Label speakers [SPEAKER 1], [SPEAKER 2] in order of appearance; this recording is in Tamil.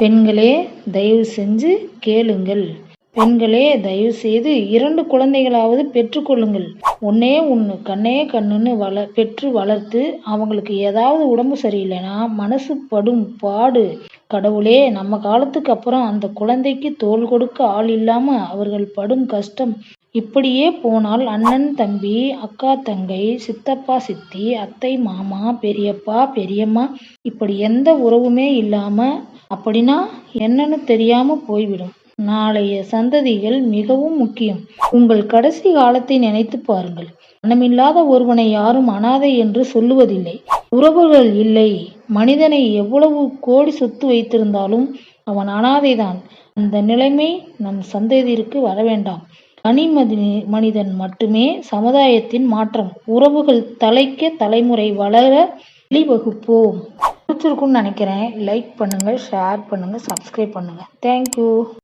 [SPEAKER 1] பெண்களே தயவு செஞ்சு கேளுங்கள். பெண்களே தயவு செய்து இரண்டு குழந்தைகளாவது பெற்றுக்கொள்ளுங்கள் ஒன்னே ஒன்று கண்ணே கண்ணுன்னு வள பெற்று வளர்த்து அவங்களுக்கு ஏதாவது உடம்பு சரியில்லைன்னா மனசு படும் பாடு. கடவுளே நம்ம காலத்துக்கு அப்புறம் அந்த குழந்தைக்கு தோல் கொடுக்க ஆள் இல்லாம அவர்கள் படும் கஷ்டம். இப்படியே போனால் அண்ணன் தம்பி அக்கா தங்கை சித்தப்பா சித்தி அத்தை மாமா பெரியப்பா பெரியம்மா இப்படி எந்த உறவுமே இல்லாம அப்படின்னா என்னன்னு தெரியாம போய்விடும். நாளைய சந்ததிகள் மிகவும் முக்கியம். உங்கள் கடைசி காலத்தை நினைத்து பாருங்கள். பணமில்லாத ஒருவனை யாரும் அனாதை என்று சொல்லுவதில்லை. உறவுகள் இல்லை. மனிதனை எவ்வளவு கோடி சொத்து வைத்திருந்தாலும் அவன் அனாதைதான். அந்த நிலைமை நம் சந்ததியிற்கு வர வேண்டாம். தனி மனிதன் மட்டுமே சமுதாயத்தின் மாற்றம். உறவுகள் தலைக்க தலைமுறை வளர வழிவகுப்போம். பிடிச்சிருக்குன்னு நினைக்கிறேன். லைக் பண்ணுங்கள் ஷேர் பண்ணுங்கள் சப்ஸ்கிரைப் பண்ணுங்கள் தேங்க்யூ